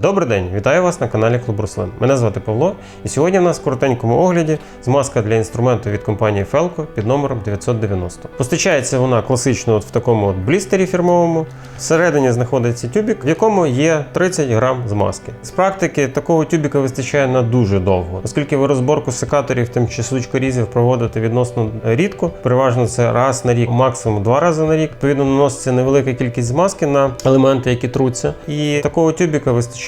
Добрий день, вітаю вас на каналі Клуб Руслин. Мене звати Павло, і сьогодні в нас в коротенькому огляді змазка для інструменту від компанії Felco під номером 990. Постачається вона класично от в такому от блістері фірмовому. Всередині знаходиться тюбік, в якому є 30 грам змазки. З практики такого тюбіка вистачає на дуже довго, оскільки ви розборку секаторів тим чи сучкорізів проводите відносно рідко. Переважно це раз на рік, максимум два рази на рік. Відповідно, наноситься невелика кількість змазки на елементи, які труться. І такого тюбіка вистачає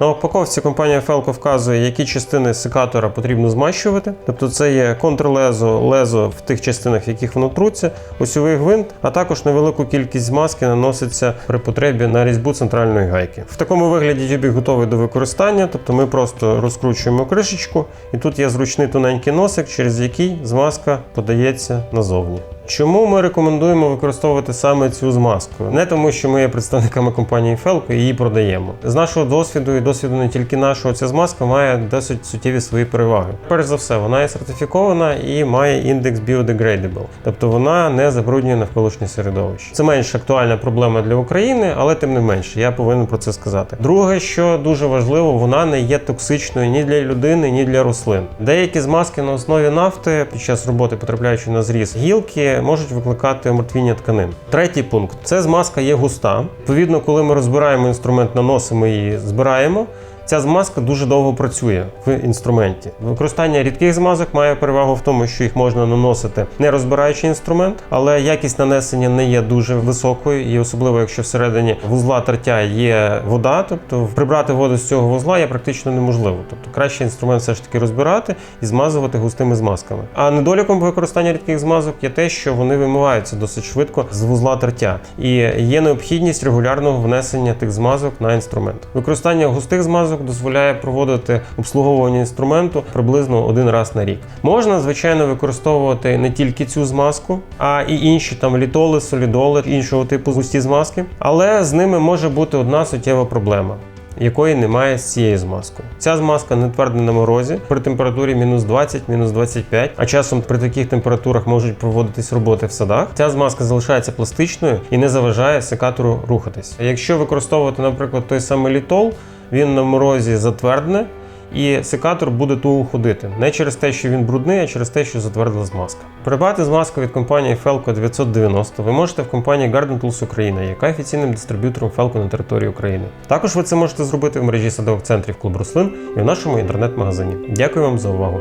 На упаковці компанія Felco вказує, які частини секатора потрібно змащувати. Тобто це є контрлезо, лезо в тих частинах, в яких воно труться, осьовий гвинт, а також невелику кількість змазки наноситься при потребі на різьбу центральної гайки. В такому вигляді тюбік готовий до використання, тобто ми просто розкручуємо кришечку, і тут є зручний тоненький носик, через який змазка подається назовні. Чому ми рекомендуємо використовувати саме цю змазку? Не тому, що ми є представниками компанії Felco і її продаємо. З нашого досвіду і досвіду не тільки нашого, ця змазка має досить суттєві свої переваги. Перш за все, вона є сертифікована і має індекс biodegradable, тобто вона не забруднює навколишнє середовище. Це менш актуальна проблема для України, але тим не менше, я повинен про це сказати. Друге, що дуже важливо, вона не є токсичною ні для людини, ні для рослин. Деякі змазки на основі нафти під час роботи, потрапляючи на зріз гілки, можуть викликати омертвіння тканин. Третій пункт це змазка є густа. Відповідно, коли ми розбираємо інструмент, наносимо її, збираємо. Ця змазка дуже довго працює в інструменті. Використання рідких змазок має перевагу в тому, що їх можна наносити не розбираючи інструмент, але якість нанесення не є дуже високою, і особливо якщо всередині вузла тертя є вода, тобто прибрати воду з цього вузла є практично неможливо. Тобто краще інструмент все ж таки розбирати і змазувати густими змазками. А недоліком використання рідких змазок є те, що вони вимиваються досить швидко з вузла тертя, і є необхідність регулярного внесення тих змазок на інструмент. Використання густих змазок дозволяє проводити обслуговування інструменту приблизно один раз на рік. Можна, звичайно, використовувати не тільки цю змазку, а і інші там літоли, солідоли, іншого типу густі змазки, але з ними може бути одна суттєва проблема. Якої немає з цією змазкою. Ця змазка не твердна на морозі при температурі мінус 20, мінус 25, а часом при таких температурах можуть проводитись роботи в садах. Ця змазка залишається пластичною і не заважає секатору рухатись. Якщо використовувати, наприклад, той самий літол, він на морозі затвердне, і секатор буде туго ходити. Не через те, що він брудний, а через те, що затвердила змазка. Придбати змазку від компанії Felco 990 ви можете в компанії Garden Tools Україна, яка офіційним дистриб'ютором Felco на території України. Також ви це можете зробити в мережі садових центрів Клуб Руслин і в нашому інтернет-магазині. Дякую вам за увагу.